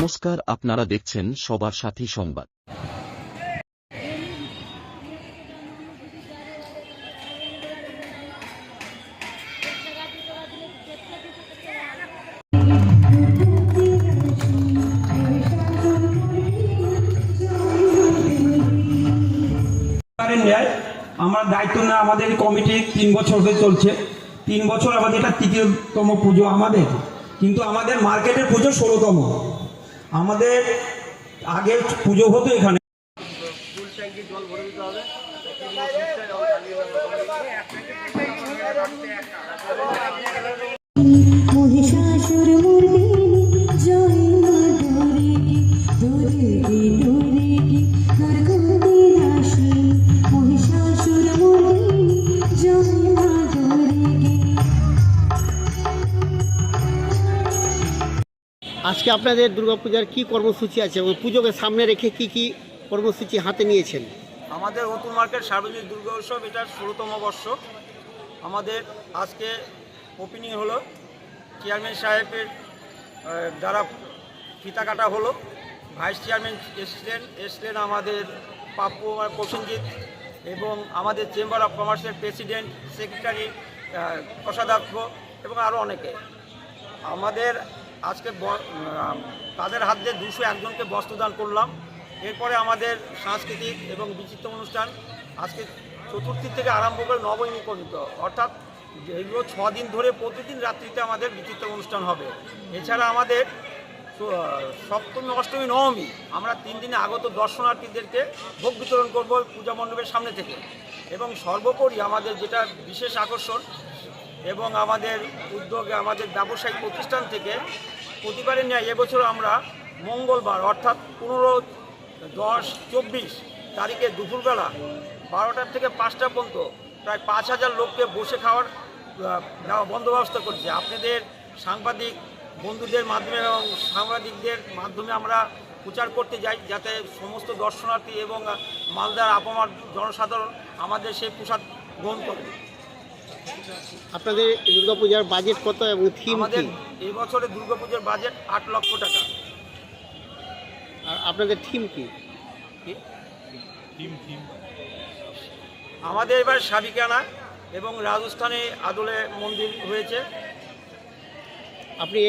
নমস্কার, আপনারা দেখছেন সবার সাথী সংবাদ। পারেন নেয় আমরা দায়িত্ব না, আমাদের কমিটি তিন বছর হয়ে চলছে। তিন বছর আমাদের এটা তৃতীয়তম পুজো আমাদের। কিন্তু আমাদের মার্কেটের পুজো ষোলোতম। আমাদের আগে পুজো হতো এখানে। মহিষাসুর আজকে আপনাদের দুর্গাপূজার কি কর্মসূচি আছে এবং পুজোকে সামনে রেখে কি কি কর্মসূচি হাতে নিয়েছেন? আমাদের নতুন মার্কেট সার্বজনীন দুর্গা উৎসব, এটার ষোলোতম বর্ষ। আমাদের আজকে ওপেনিং হলো চেয়ারম্যান সাহেবের দ্বারা ফিতা কাটা হলো। ভাইস চেয়ারম্যান এসছিলেন এসছিলেন আমাদের পাপ্পু প্রসেনজিৎ এবং আমাদের চেম্বার অফ কমার্সের প্রেসিডেন্ট সেক্রেটারি কোষাধ্যক্ষ এবং আরও অনেকে। আমাদের আজকে তাদের হাত দিয়ে দুশো একজনকে বস্ত্রদান করলাম। এরপরে আমাদের সাংস্কৃতিক এবং বিচিত্র অনুষ্ঠান আজকে চতুর্থী থেকে আরম্ভ করে নবমী পর্যন্ত। অর্থাৎ এগুলো ছ দিন ধরে প্রতিদিন রাত্রিতে আমাদের বিচিত্র অনুষ্ঠান হবে। এছাড়া আমাদের সপ্তমী, অষ্টমী, নবমী, আমরা তিন দিনে আগত দর্শনার্থীদেরকে ভোগ বিতরণ করব পূজা মণ্ডপের সামনে থেকে। এবং সর্বোপরি আমাদের যেটা বিশেষ আকর্ষণ এবং আমাদের উদ্যোগে আমাদের ব্যবসায়িক প্রতিষ্ঠান থেকে প্রতিবারের ন্যায় এবছর আমরা মঙ্গলবার, অর্থাৎ পনেরো, দশ, চব্বিশ তারিখে দুপুরবেলা বারোটার থেকে পাঁচটা পর্যন্ত প্রায় পাঁচ হাজার লোককে বসে খাওয়ার বন্দোবস্ত করছে। আপনাদের সাংবাদিক বন্ধুদের মাধ্যমে এবং সাংবাদিকদের মাধ্যমে আমরা প্রচার করতে যাই, যাতে সমস্ত দর্শনার্থী এবং মালদার আপামার জনসাধারণ আমাদের সেই প্রসাদ গ্রহণ করে। আপনাদের দুর্গাপূজার বাজেট কত এবং থিম আমাদের কি? এই বছরে দুর্গাপূজার বাজেট আট লক্ষ টাকা। আর আপনাদের থিম কি? আমাদের এবার সাবিকানা এবং রাজস্থানে আদলে মন্দির হয়েছে। আপনি এই